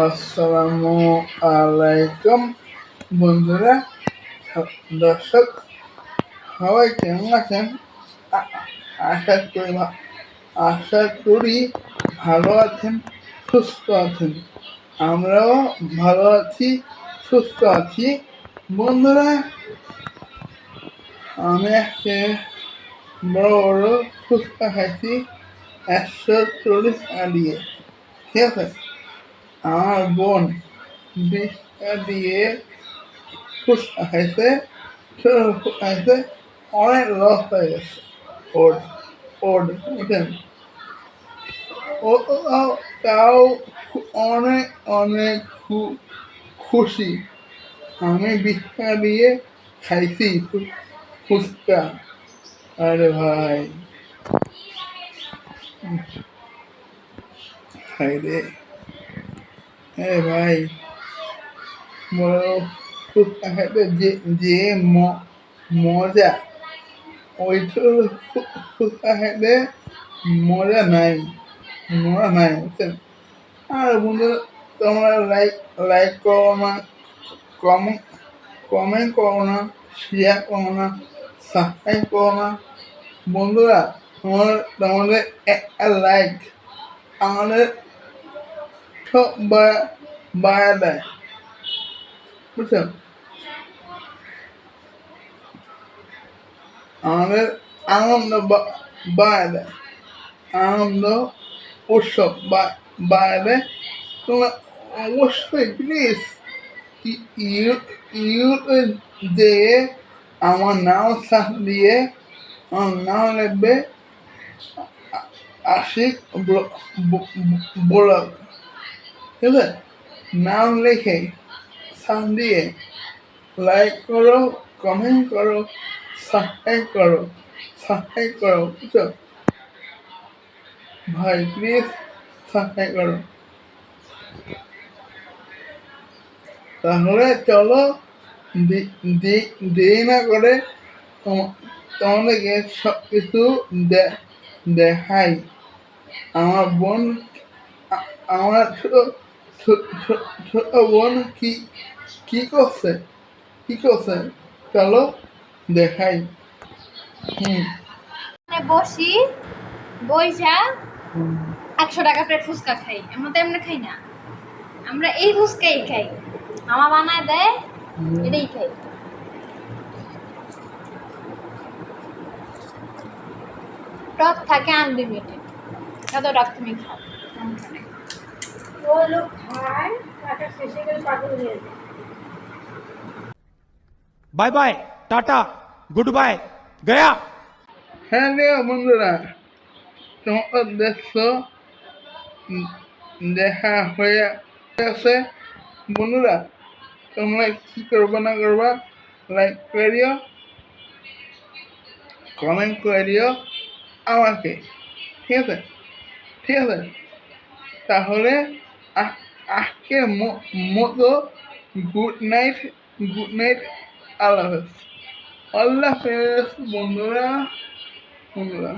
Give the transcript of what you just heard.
আসসালামু আলাইকুম। বন্ধুরা, দর্শক, সবাই কেমন আছেন? আশা করি আশা করি ভালো আছেন, সুস্থ আছেন। আমরাও ভালো আছি, সুস্থ আছি। বন্ধুরা, আমি আজকে বড় বড় ফুচকা খাইছি, একশো চল্লিশ দিয়ে ঠিক আছে? আমার বোন বিশ দিয়ে ছোট ফুচকা খাইছে অনেক লস হয়ে গেছে। ওর ওর বুঝলেন ও তাও অনেক অনেক খুশি। আমি বিশ দিয়ে খাইছি ফুচকা আরে ভাই। খাই রে এ ভাই খাইতে যে যে মজা ওই তো ফু- মজা নাই মজা নাই, বুঝছেন? আর বন্ধু, তোমরা লাইক লাইক করো না, কম কমেন্ট করো না শেয়ার করো না সাবস্ক্রাইব করো না। বন্ধুরা তোমার তোমাদের একটা লাইক আমাদের সব বাড়া দেয় বুঝছেন আমাদের আনন্দ বাড়া দেয় আনন্দ উৎসব বাড়া দেয় তোমরা অবশ্যই প্লিজ ইউটিউবে দিয়ে আমার নাম সাথ দিয়ে আমার নাম লিখবে আশিক ব্লগ ঠিক নাম লিখে সাথ দিয়ে লাইক করো কমেন্ট করো সাবস্ক্রাইব করো সাবস্ক্রাইব করো, বুঝছ? ভাই প্লিজ সাবস্ক্রাইব করো। তাহলে চলো দেরি না করে তোম- তোমাদেরকে সব কিছু দেখাই। আমার বোন আমার ছোট বোন কি কি করছে কি করছে চলো দেখাই হুম বসি বইসা একশো টাকা প্লেট ফুচকা খাই আমরা তো এমনি খাই না আমরা এই ফুচকাই খাই মামা বানায় দেয় এটাই খাই টক থাকে আনলিমিটেড কত টক তুমি খাও। Bye bye, tata, good bye, Gaya. হ্যাঁ রে বন্ধুরা, তোমার উদ্দেশ্য দেখা হয়ে বন্ধুরা, তোমরা কি করব না করবা লাইক করে দিও কমেন্ট করে দিও আমাকে, ঠিক আছে? ঠিক আছে? তাহলে আজকের মতো গুড নাইট গুড নাইট আল্লাহ হাফেজ আল্লাহ হাফেজ বন্ধুরা বন্ধুরা।